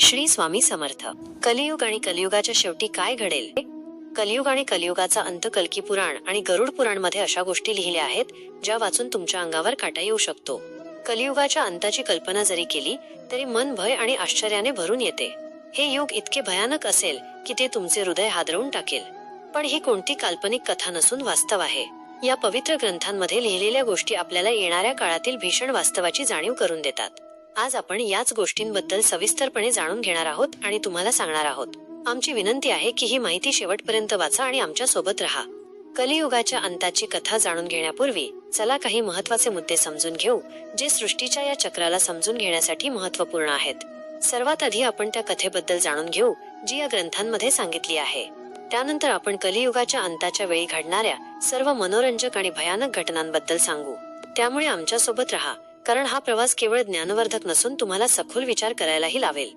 श्री स्वामी समर्थ. कलियुग आणि कलियुगाच्या शेवटी काय घडेल? कलियुग आणि कलियुगाचा अंत कल्की पुराण आणि गरुड पुराणमध्ये अशा गोष्टी लिहिल्या आहेत ज्या वाचून तुमच्या अंगावर काटा येऊ शकतो. कलियुगाच्या अंताची कल्पना जरी केली तरी मन भय आणि आश्चर्याने भरून येते. हे युग इतके भयानक असेल की ते तुमचे हृदय हादरवून टाकेल. पण ही कोणती काल्पनिक कथा नसून वास्तव आहे. या पवित्र ग्रंथांमध्ये लिहिलेल्या गोष्टी आपल्याला येणाऱ्या काळातील भीषण वास्तवाची जाणीव करून देतात. आज आपण याच गोष्टींबद्दल सविस्तरपणे जाणून घेणार आहोत आणि तुम्हाला सांगणार आहोत. आमची विनंती आहे की ही माहिती शेवटपर्यंत वाचा आणि आमच्यासोबत राहा. कलियुगाच्या अंताची कथा जाणून घेण्यापूर्वी चला काही महत्त्वाचे मुद्दे समजून घेऊ जे सृष्टीच्या या चक्राला समजून घेण्यासाठी महत्त्वपूर्ण आहेत. सर्वात आधी आपण त्या कथेबद्दल जाणून घेऊ जी या ग्रंथांमध्ये सांगितली आहे. त्यानंतर आपण कलियुगाच्या अंताच्या वेळी घडणाऱ्या सर्व मनोरंजक आणि भयानक घटनांबद्दल सांगू. त्यामुळे आमच्यासोबत राहा. कारण हा प्रवास केवळ ज्ञानवर्धक नसून तुम्हाला सखोल विचार करायलाही लावेल.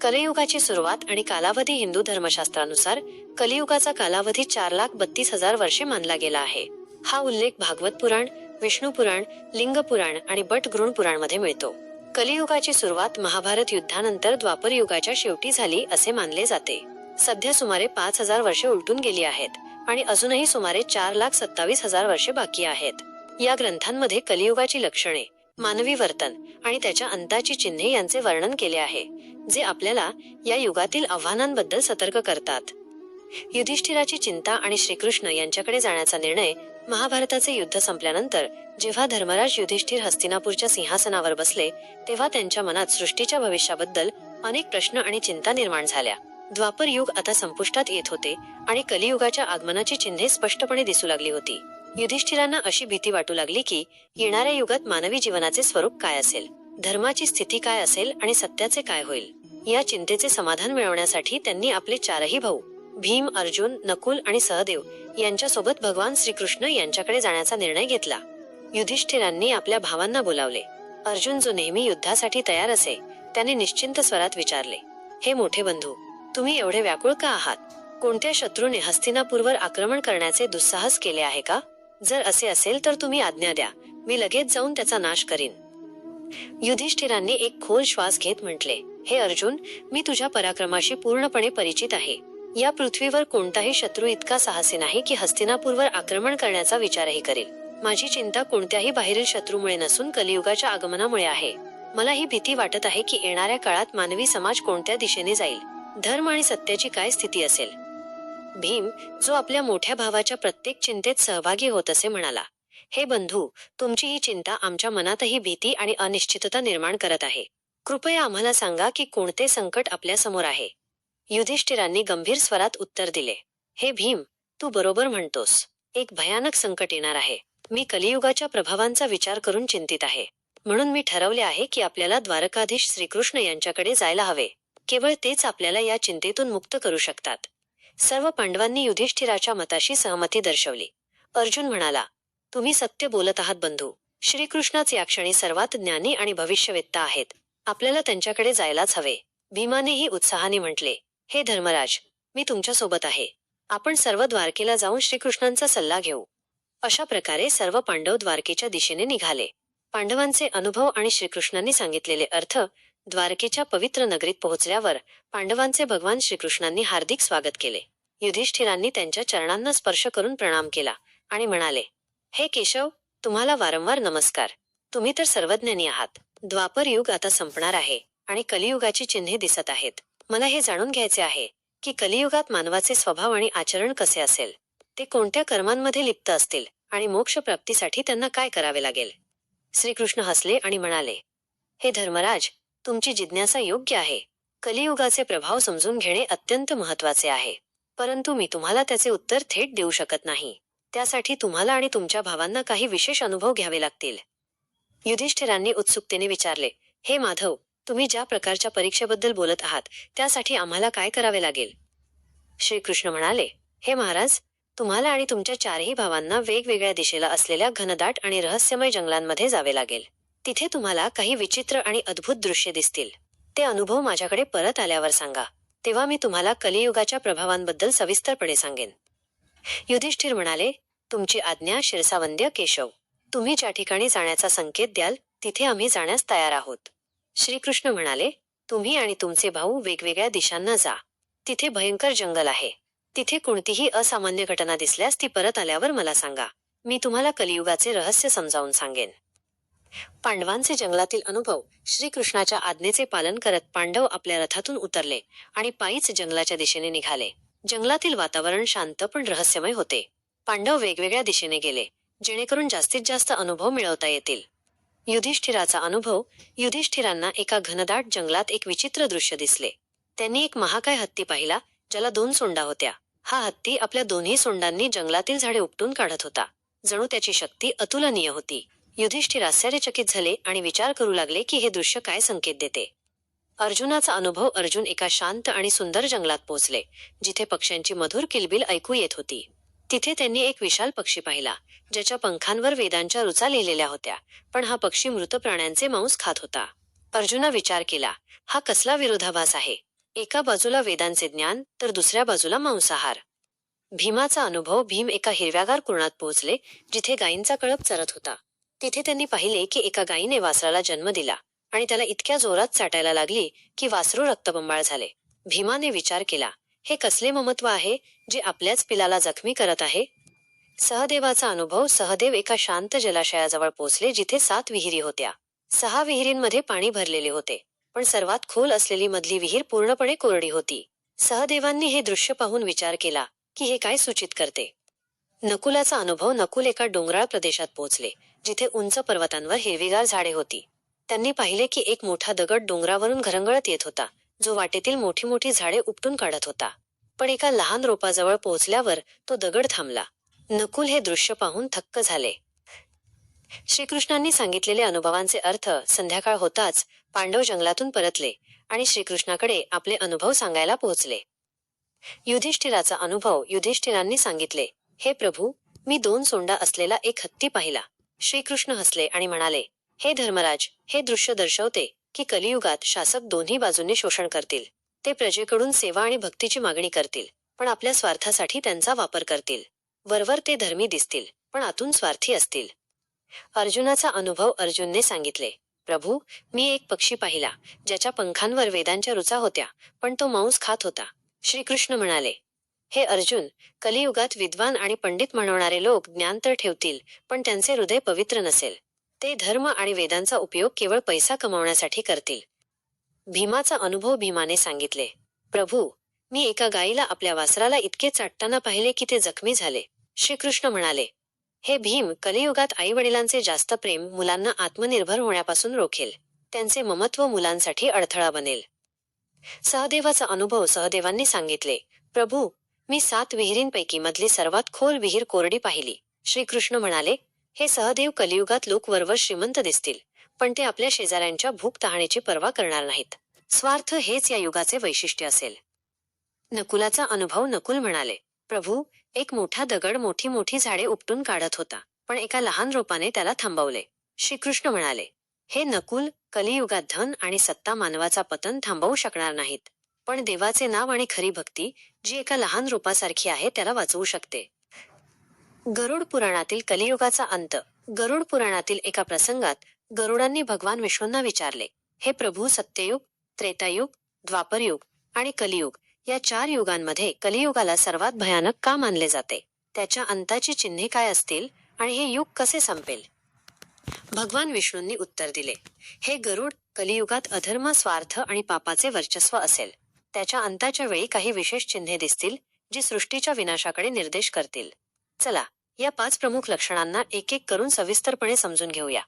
कलियुगाची सुरुवात आणि कालावधी हिंदू धर्मशास्त्रानुसार कलियुगाचा कालावधी चार लाख बत्तीस हजार वर्षे मानला गेला आहे. हा उल्लेख भागवत पुराण विष्णू पुराण लिंग पुराण आणि बट गृण पुराणमध्ये मिळतो. कलियुगाची सुरुवात महाभारत युद्धानंतर द्वापर युगाच्या शेवटी झाली असे मानले जाते. सध्या सुमारे पाच हजार वर्षे उलटून गेली आहेत आणि अजूनही सुमारे चार लाख सत्तावीस हजार वर्षे बाकी आहेत. या ग्रंथांमध्ये कलियुगाची लक्षणे मानवी वर्तन आणि त्याच्या अंताची चिन्हे यांचे वर्णन केले आहे जे आपल्याला या युगातील आव्हानांबद्दल सतर्क करतात. युधिष्ठिराची चिंता आणि श्रीकृष्ण यांच्याकडे जाण्याचा निर्णय महाभारताचे युद्ध संपल्यानंतर जेव्हा धर्मराज युधिष्ठिर हस्तिनापूरच्या सिंहासनावर बसले तेव्हा त्यांच्या मनात सृष्टीच्या भविष्याबद्दल अनेक प्रश्न आणि चिंता निर्माण झाल्या. द्वापर युग आता संपुष्टात येत होते आणि कलियुगाच्या आगमनाची चिन्हे स्पष्टपणे दिसू लागली होती. युधिष्ठिरांना अशी भीती वाटू लागली की येणाऱ्या युगात मानवी जीवनाचे स्वरूप काय असेल? धर्माची स्थिती काय असेल आणि सत्याचे काय होईल? या चिंतेचे समाधान मिळवण्यासाठी त्यांनी आपले चारही भाऊ भीम अर्जुन नकुल आणि सहदेव यांच्यासोबत भगवान श्रीकृष्ण यांच्याकडे जाण्याचा निर्णय घेतला. युधिष्ठिरांनी आपल्या भावांना बोलावले. अर्जुन जो नेहमी युद्धासाठी तयार असे त्याने निश्चिंत स्वरात विचारले हे मोठे बंधू तुम्ही एवढे व्याकुळ का आहात? कोणत्या शत्रूने हस्तिनापूरवर आक्रमण करण्याचे दुस्साहस केले आहे का? जर असे असेल तर तुम्ही आज्ञा द्या. मी लगेच जाऊन त्याचा नाश करीन. युधिष्ठिरांनी एक खोल श्वास घेत म्हटले हे अर्जुन मी तुझ्या पराक्रमाशी पूर्णपणे परिचित आहे. या पृथ्वीवर कोणताही शत्रू इतका साहसी नाही की हस्तिनापूरवर आक्रमण करण्याचा विचारही करेल. माझी चिंता कोणत्याही बाहेरील शत्रूमुळे नसून कलियुगाच्या आगमनामुळे आहे. मला ही भीती वाटत आहे की येणाऱ्या काळात मानवी समाज कोणत्या दिशेने जाईल? धर्म आणि सत्याची काय स्थिती असेल? भीम जो आपल्या मोठ्या भावाच्या प्रत्येक चिंतेत सहभागी होत असे म्हणाला हे बंधू तुमची ही चिंता आमच्या मनातही भीती आणि अनिश्चितता निर्माण करत आहे. कृपया आम्हाला सांगा की कोणते संकट आपल्यासमोर आहे. युधिष्ठिरांनी गंभीर स्वरात उत्तर दिले हे भीम तू बरोबर म्हणतोस. एक भयानक संकट येणार आहे. मी कलियुगाच्या प्रभावांचा विचार करून चिंतित आहे. म्हणून मी ठरवले आहे की आपल्याला द्वारकाधीश श्रीकृष्ण यांच्याकडे जायला हवे. केवळ तेच आपल्याला या चिंतेतून मुक्त करू शकतात. सर्व पांडवांनी युधिष्ठिराच्या मताशी सहमती दर्शवली. अर्जुन म्हणाला तुम्ही सत्य बोलत आहात बंधू. श्रीकृष्णच या क्षणी सर्वात ज्ञानी आणि भविष्यवेत्ता आहेत. आपल्याला त्यांच्याकडे जायलाच हवे. भीमानेही उत्साहाने म्हटले हे धर्मराज मी तुमच्यासोबत आहे. आपण सर्व द्वारकेला जाऊन श्रीकृष्णांचा सल्ला घेऊ. अशा प्रकारे सर्व पांडव द्वारकेच्या दिशेने निघाले. पांडवांचे अनुभव आणि श्रीकृष्णांनी सांगितलेले अर्थ द्वारकेच्या पवित्र नगरीत पोहोचल्यावर पांडवांचे भगवान श्रीकृष्णांनी हार्दिक स्वागत केले. युधिष्ठिरांनी त्यांच्या चरणांना स्पर्श करून प्रणाम केला आणि म्हणाले हे केशव तुम्हाला वारंवार नमस्कार. तुम्ही तर सर्वज्ञानी आहात. द्वापर युग आता संपणार आहे आणि कलियुगाची चिन्हे दिसत आहेत. मला हे जाणून घ्यायचे आहे की कलियुगात मानवाचे स्वभाव आणि आचरण कसे असेल? ते कोणत्या कर्मांमध्ये लिप्त असतील आणि मोक्ष प्राप्तीसाठी त्यांना काय करावे लागेल? श्रीकृष्ण हसले आणि म्हणाले हे धर्मराज तुमची जिज्ञासा योग्य आहे. कलियुगाचे प्रभाव समजून घेणे अत्यंत महत्त्वाचे आहे. परंतु मी तुम्हाला त्याचे उत्तर थेट देऊ शकत नाही. त्यासाठी तुम्हाला आणि तुमच्या भावांना काही विशेष अनुभव घ्यावे लागतील. युधिष्ठिरांनी उत्सुकतेने विचारले हे माधव तुम्ही ज्या प्रकारच्या परीक्षेबद्दल बोलत आहात त्यासाठी आम्हाला काय करावे लागेल? श्रीकृष्ण म्हणाले हे महाराज तुम्हाला आणि तुमच्या चारही भावांना वेगवेगळ्या दिशेला असलेल्या घनदाट आणि रहस्यमय जंगलांमध्ये जावे लागेल. तिथे तुम्हाला काही विचित्र आणि अद्भुत दृश्य दिसतील. ते अनुभव माझ्याकडे परत आल्यावर सांगा. तेव्हा मी तुम्हाला कलियुगाच्या प्रभावांबद्दल सविस्तरपणे सांगेन. युधिष्ठिर म्हणाले तुमची आज्ञा शिरसावंद्य केशव. तुम्ही ज्या ठिकाणी जाण्याचा संकेत द्याल तिथे आम्ही जाण्यास तयार आहोत. श्रीकृष्ण म्हणाले तुम्ही आणि तुमचे भाऊ वेगवेगळ्या दिशांना जा. तिथे भयंकर जंगल आहे. तिथे कोणतीही असामान्य घटना दिसल्यास ती परत आल्यावर मला सांगा. मी तुम्हाला कलियुगाचे रहस्य समजावून सांगेन. पांडवांचे जंगलातील अनुभव श्रीकृष्णाच्या आज्ञेचे पालन करत पांडव आपल्या रथातून उतरले आणि पायीच जंगलाच्या दिशेने निघाले. जंगलातील वातावरण शांत पण रहस्यमय होते. पांडव वेगवेगळ्या दिशेने गेले जेणेकरून जास्तीत जास्त अनुभव मिळवता येतील. युधिष्ठिराचा अनुभव युधिष्ठिरांना एका घनदाट जंगलात एक विचित्र दृश्य दिसले. त्यांनी एक महाकाय हत्ती पाहिला ज्याला दोन सोंडा होत्या. हा हत्ती आपल्या दोन्ही सोंडांनी जंगलातील झाडे उपटून काढत होता. जणू त्याची शक्ती अतुलनीय होती. युधिष्ठिर आश्चर्यचकित झाले आणि विचार करू लागले की हे दृश्य काय संकेत देते. अर्जुनाचा अनुभव अर्जुन एका शांत आणि सुंदर जंगलात पोहोचले जिथे पक्ष्यांची मधुर किलबिल ऐकू येत होती. तिथे त्यांनी एक विशाल पक्षी पाहिला ज्याच्या पंखांवर वेदांच्या रुचा लिहिलेल्या होत्या पण हा पक्षी मृत प्राण्यांचे मांस खात होता. अर्जुना विचार केला हा कसला विरोधाभास आहे? एका बाजूला वेदांचे ज्ञान तर दुसऱ्या बाजूला मांसाहार. भीमाचा अनुभव भीम एका हिरव्यागार कुरणात पोहोचले जिथे गायींचा कळप चरत होता. तिथे त्यांनी पाहिले की एका गायीने वासराला जन्म दिला आणि त्याला इतक्या जोरात चाटायला लागली की वासरू रक्तबंबाळ झाले. भीमाने विचार केला हे कसले ममत्व आहे जे आपल्याच पिलाला जखमी करत आहे? सहदेवाचा अनुभव सहदेव एका शांत जलाशयाजवळ पोहोचले जिथे सात विहिरी होत्या. सहा विहिरींमध्ये पाणी भरलेले होते पण सर्वात खोल असलेली मधली विहीर पूर्णपणे कोरडी होती. सहदेवांनी हे दृश्य पाहून विचार केला की हे काय सूचित करते? नकुलाचा अनुभव नकुल एका डोंगराळ प्रदेशात पोहोचले. जिथे उंच पर्वतांवर हिरवीगार झाडे होती. त्यांनी पाहिले की एक मोठा दगड डोंगरावरून घरंगळत येत होता जो वाटेतील मोठी मोठी झाडे उपटून काढत होता. पण एका लहान रोपाजवळ पोहोचल्यावर तो दगड थांबला. नकुल हे दृश्य पाहून थक्क झाले. श्रीकृष्णांनी सांगितलेले अनुभवांचे अर्थ संध्याकाळ होताच पांडव जंगलातून परतले आणि श्रीकृष्णाकडे आपले अनुभव सांगायला पोहोचले. युधिष्ठिराचा अनुभव युधिष्ठिरांनी सांगितले हे प्रभू मी दोन सोंडा असलेला एक हत्ती पाहिला. श्रीकृष्ण हसले आणि म्हणाले हे धर्मराज हे दृश्य दर्शवते की कलियुगात शासक दोन्ही बाजूंनी शोषण करतील. ते प्रजेकडून सेवा आणि भक्तीची मागणी करतील पण आपल्या स्वार्थासाठी त्यांचा वापर करतील. वरवर ते धर्मी दिसतील पण आतून स्वार्थी असतील. अर्जुनाचा अनुभव अर्जुनने सांगितले प्रभू मी एक पक्षी पाहिला ज्याच्या पंखांवर वेदांच्या रुचा होत्या पण तो मांस खात होता. श्रीकृष्ण म्हणाले हे अर्जुन कलियुगात विद्वान आणि पंडित म्हणवणारे लोक ज्ञान तर ठेवतील पण त्यांचे हृदय पवित्र नसेल. ते धर्म आणि वेदांचा उपयोग केवळ पैसा कमावण्यासाठी करतील. भीमाचा अनुभव भीमाने सांगितले प्रभू मी एका गायीला आपल्या वासराला इतके चाटताना पाहिले की ते जखमी झाले. श्रीकृष्ण म्हणाले हे भीम कलियुगात आई वडिलांचे जास्त प्रेम मुलांना आत्मनिर्भर होण्यापासून रोखेल. त्यांचे ममत्व मुलांसाठी अडथळा बनेल. सहदेवाचा अनुभव सहदेवांनी सांगितले प्रभू मी सात विहिरींपैकी मधली सर्वात खोल विहीर कोरडी पाहिली. श्रीकृष्ण म्हणाले हे सहदेव कलियुगात लोक वरवर श्रीमंत दिसतील पण ते आपल्या शेजाऱ्यांच्या भूक तहाणीची पर्वा करणार नाहीत. स्वार्थ हेच या युगाचे वैशिष्ट्य असेल. नकुलाचा अनुभव नकुल म्हणाले प्रभू एक मोठा दगड मोठी मोठी झाडे उपटून काढत होता पण एका लहान रोपाने त्याला थांबवले. श्रीकृष्ण म्हणाले हे नकुल कलियुगात धन आणि सत्ता मानवाचा पतन थांबवू शकणार नाहीत. पण देवाचे नाव आणि खरी भक्ती जी एका लहान रूपासारखी आहे त्याला वाचवू शकते. गरुड पुराणातील कलियुगाचा अंत. गरुड पुराणातील एका प्रसंगात गरुडांनी भगवान विष्णूंना विचारले हे प्रभू सत्ययुग त्रेतायुग द्वापरयुग आणि कलियुग या चार युगांमध्ये कलियुगाला सर्वात भयानक का मानले जाते? त्याच्या अंताची चिन्हे काय असतील आणि हे युग कसे संपेल? भगवान विष्णूंनी उत्तर दिले हे गरुड कलियुगात अधर्म स्वार्थ आणि पापाचे वर्चस्व असेल. त्याच्या अंताच्या वेळी काही विशेष चिन्हे दिसतील जी सृष्टीच्या विनाशाकडे निर्देश करतील. चला या पाच प्रमुख लक्षणांना एक एक करून सविस्तरपणे समजून घेऊया.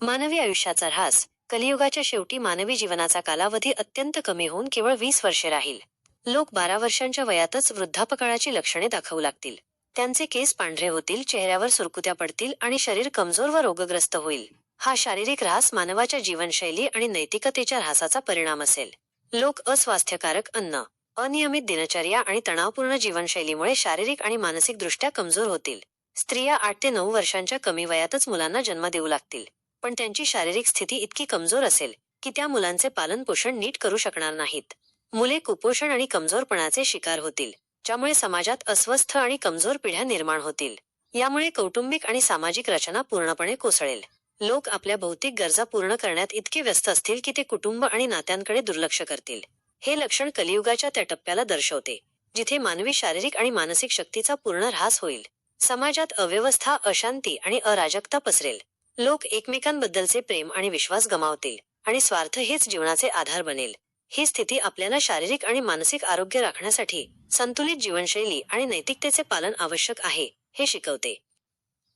मानवी आयुष्याचा ऱ्हास कलियुगाच्या शेवटी मानवी जीवनाचा कालावधी अत्यंत कमी होऊन केवळ वीस वर्षे राहील. लोक बारा वर्षांच्या वयातच वृद्धापकाळाची लक्षणे दाखवू लागतील. त्यांचे केस पांढरे होतील चेहऱ्यावर सुरकुत्या पडतील आणि शरीर कमजोर व रोगग्रस्त होईल. हा शारीरिक ऱ्हास मानवाच्या जीवनशैली आणि नैतिकतेच्या ऱ्हासाचा परिणाम असेल. लोक अस्वास्थ्यकारक अन्न अनियमित दिनचर्या आणि तणावपूर्ण जीवनशैलीमुळे शारीरिक आणि मानसिक दृष्ट्या कमजोर होतील. स्त्रिया आठ ते नऊ वर्षांच्या कमी वयातच मुलांना जन्म देऊ लागतील. पण त्यांची शारीरिक स्थिती इतकी कमजोर असेल की त्या मुलांचे पालन पोषण नीट करू शकणार नाहीत. मुले कुपोषण आणि कमजोरपणाचे शिकार होतील ज्यामुळे समाजात अस्वस्थ आणि कमजोर पिढ्या निर्माण होतील. यामुळे कौटुंबिक आणि सामाजिक रचना पूर्णपणे कोसळेल. लोक आपल्या भौतिक गरजा पूर्ण करण्यात इतके व्यस्त असतील की ते कुटुंब आणि नात्यांकडे दुर्लक्ष करतील. हे लक्षण कलियुगाच्या त्या टप्प्याला दर्शवते जिथे मानवी शारीरिक आणि मानसिक शक्तीचा पूर्ण ऱ्हास होईल. समाजात अव्यवस्था अशांती आणि अराजकता पसरेल. लोक एकमेकांबद्दलचे प्रेम आणि विश्वास गमावतील आणि स्वार्थ हेच जीवनाचे आधार बनेल. ही स्थिती आपल्याला शारीरिक आणि मानसिक आरोग्य राखण्यासाठी संतुलित जीवनशैली आणि नैतिकतेचे पालन आवश्यक आहे हे शिकवते.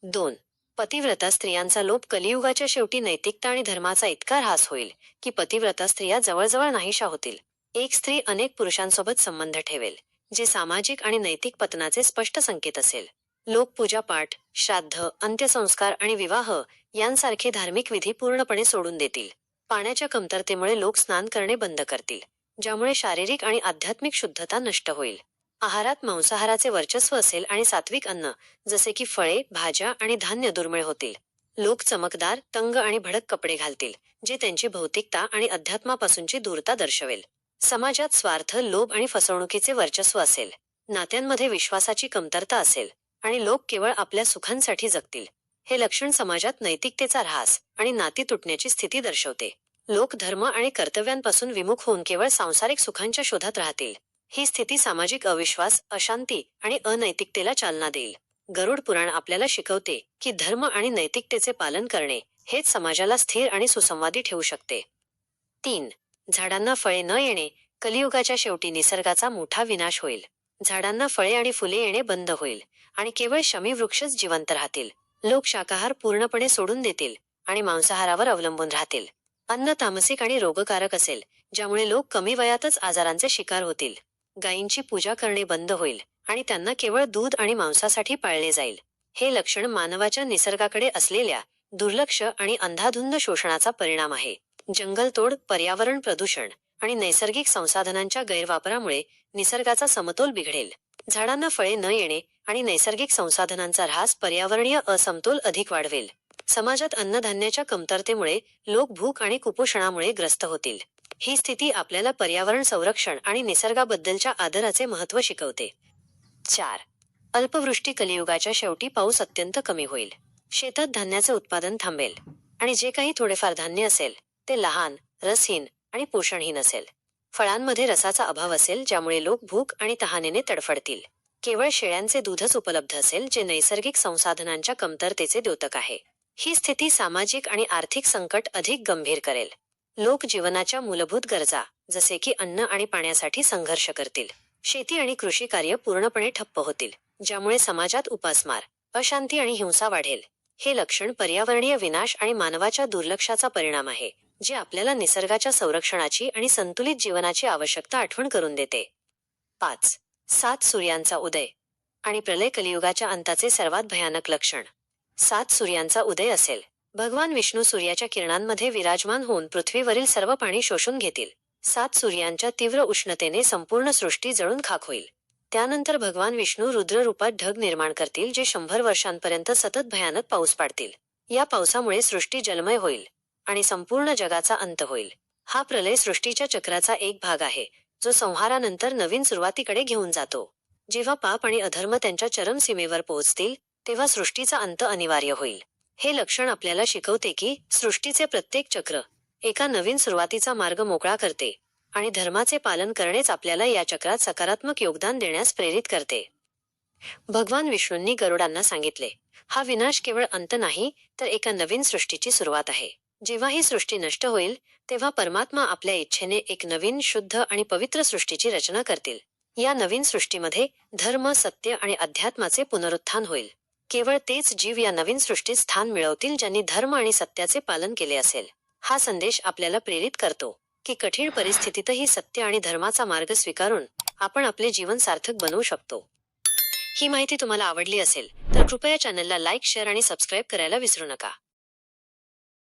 दोन पतिव्रता स्त्रियांचा लोप कलियुगाच्या शेवटी नैतिकता आणि धर्माचा इतका ऱ्हास होईल की पतिव्रता स्त्रिया जवळजवळ नाहीशा होतील. एक स्त्री अनेक पुरुषांसोबत संबंध ठेवेल जे सामाजिक आणि नैतिक पतनाचे स्पष्ट संकेत असेल. लोक पूजापाठ श्राद्ध अंत्यसंस्कार आणि विवाह यांसारखे धार्मिक विधी पूर्णपणे सोडून देतील. पाण्याच्या कमतरतेमुळे लोक स्नान करणे बंद करतील ज्यामुळे शारीरिक आणि आध्यात्मिक शुद्धता नष्ट होईल. आहारात मांसाहाराचे वर्चस्व असेल आणि सात्विक अन्न जसे की फळे भाज्या आणि धान्य दुर्मिळ होतील. लोक चमकदार तंग आणि भडक कपडे घालतील जे त्यांची भौतिकता आणि अध्यात्मापासूनची दूरता दर्शवेल. समाजात स्वार्थ लोभ आणि फसवणुकीचे वर्चस्व असेल. नात्यांमध्ये विश्वासाची कमतरता असेल आणि लोक केवळ आपल्या सुखांसाठी जगतील. हे लक्षण समाजात नैतिकतेचा ऱ्हास आणि नाती तुटण्याची स्थिती दर्शवते. लोक धर्म आणि कर्तव्यांपासून विमुख होऊन केवळ सांसारिक सुखांच्या शोधात राहतील. ही स्थिती सामाजिक अविश्वास अशांती आणि अनैतिकतेला चालना देईल. गरुड पुराण आपल्याला शिकवते की धर्म आणि नैतिकतेचे पालन करणे हेच समाजाला स्थिर आणि सुसंवादी ठेवू शकते. तीन. झाडांना फळे न येणे कलियुगाच्या शेवटी निसर्गाचा मोठा विनाश होईल. झाडांना फळे आणि फुले येणे बंद होईल आणि केवळ शमी वृक्षच जिवंत राहतील. लोक शाकाहार पूर्णपणे सोडून देतील आणि मांसाहारावर अवलंबून राहतील. अन्न तामसिक आणि रोगकारक असेल ज्यामुळे लोक कमी वयातच आजारांचे शिकार होतील. गायींची पूजा करणे बंद होईल आणि त्यांना केवळ दूध आणि मांसासाठी पाळले जाईल. हे लक्षण मानवाच्या निसर्गाकडे असलेल्या दुर्लक्ष आणि अंधाधुंद शोषणाचा परिणाम आहे. जंगलतोड पर्यावरण प्रदूषण आणि नैसर्गिक संसाधनांच्या गैरवापरामुळे निसर्गाचा समतोल बिघडेल. झाडांना फळे न येणे आणि नैसर्गिक संसाधनांचा ऱ्हास पर्यावरणीय असमतोल अधिक वाढवेल. समाजात अन्नधान्याच्या कमतरतेमुळे लोक भूक आणि कुपोषणामुळे ग्रस्त होतील. ही स्थिती आपल्याला पर्यावरण संरक्षण आणि निसर्गाबद्दलच्या आदराचे महत्त्व शिकवते. चार. अल्पवृष्टी कलियुगाच्या शेवटी पाऊस अत्यंत कमी होईल. शेतात धान्याचे उत्पादन थांबेल. आणि जे काही थोडेफार धान्य असेल ते लहान रसहीन आणि पोषणहीन असेल. फळांमध्ये रसाचा अभाव असेल ज्यामुळे लोक भूक आणि तहानेने तडफडतील. केवळ शेळ्यांचे दूधच उपलब्ध असेल जे नैसर्गिक संसाधनांच्या कमतरतेचे द्योतक आहे. ही स्थिती सामाजिक आणि आर्थिक संकट अधिक गंभीर करेल. लोक जीवनाच्या मूलभूत गरजा जसे की अन्न आणि पाण्यासाठी संघर्ष करतील. शेती आणि कृषी कार्य पूर्णपणे ठप्प होतील ज्यामुळे समाजात उपासमार अशांती आणि हिंसा वाढेल. हे लक्षण पर्यावरणीय विनाश आणि मानवाच्या दुर्लक्षाचा परिणाम आहे जे आपल्याला निसर्गाच्या संरक्षणाची आणि संतुलित जीवनाची आवश्यकता आठवण करून देते. पाच सात सूर्यांचा उदय आणि प्रलय कलियुगाच्या अंताचे सर्वात भयानक लक्षण. सात सूर्यांचा उदय असेल. भगवान विष्णू सूर्याच्या किरणांमध्ये विराजमान होऊन पृथ्वीवरील सर्व पाणी शोषून घेतील. सात सूर्यांच्या तीव्र उष्णतेने संपूर्ण सृष्टी जळून खाक होईल. त्यानंतर भगवान विष्णू रुद्र रूपात ढग निर्माण करतील जे शंभर वर्षांपर्यंत सतत भयानक पाऊस पाडतील. या पावसामुळे सृष्टी जलमय होईल आणि संपूर्ण जगाचा अंत होईल. हा प्रलय सृष्टीच्या चक्राचा एक भाग आहे जो संहारानंतर नवीन सुरुवातीकडे घेऊन जातो. जेव्हा पाप आणि अधर्म त्यांच्या चरम सीमेवर पोहोचतील तेव्हा सृष्टीचा अंत अनिवार्य होईल. हे लक्षण आपल्याला शिकवते की सृष्टीचे प्रत्येक चक्र एका नवीन सुरुवातीचा मार्ग मोकळा करते आणि धर्माचे पालन करणेच आपल्याला या चक्रात सकारात्मक योगदान देण्यास प्रेरित करते. भगवान विष्णूंनी गरुडांना सांगितले हा विनाश केवळ अंत नाही तर एका नवीन सृष्टीची सुरुवात आहे. जेव्हा ही सृष्टी नष्ट होईल तेव्हा परमात्मा आपल्या इच्छेने एक नवीन शुद्ध आणि पवित्र सृष्टीची रचना करतील. या नवीन सृष्टीमध्ये धर्म सत्य आणि अध्यात्माचे पुनरुत्थान होईल. केवळ तेच जीव या नवीन सृष्टीत स्थान मिळवतील ज्यांनी धर्म आणि सत्याचे पालन केले असेल. हा संदेश आपल्याला प्रेरित करतो की कठीण परिस्थितीतही सत्य आणि धर्माचा मार्ग स्वीकारून आपण आपले जीवन सार्थक बनवू शकतो. ही माहिती तुम्हाला आवडली असेल तर कृपया चॅनलला लाईक शेअर आणि सबस्क्राईब करायला विसरू नका.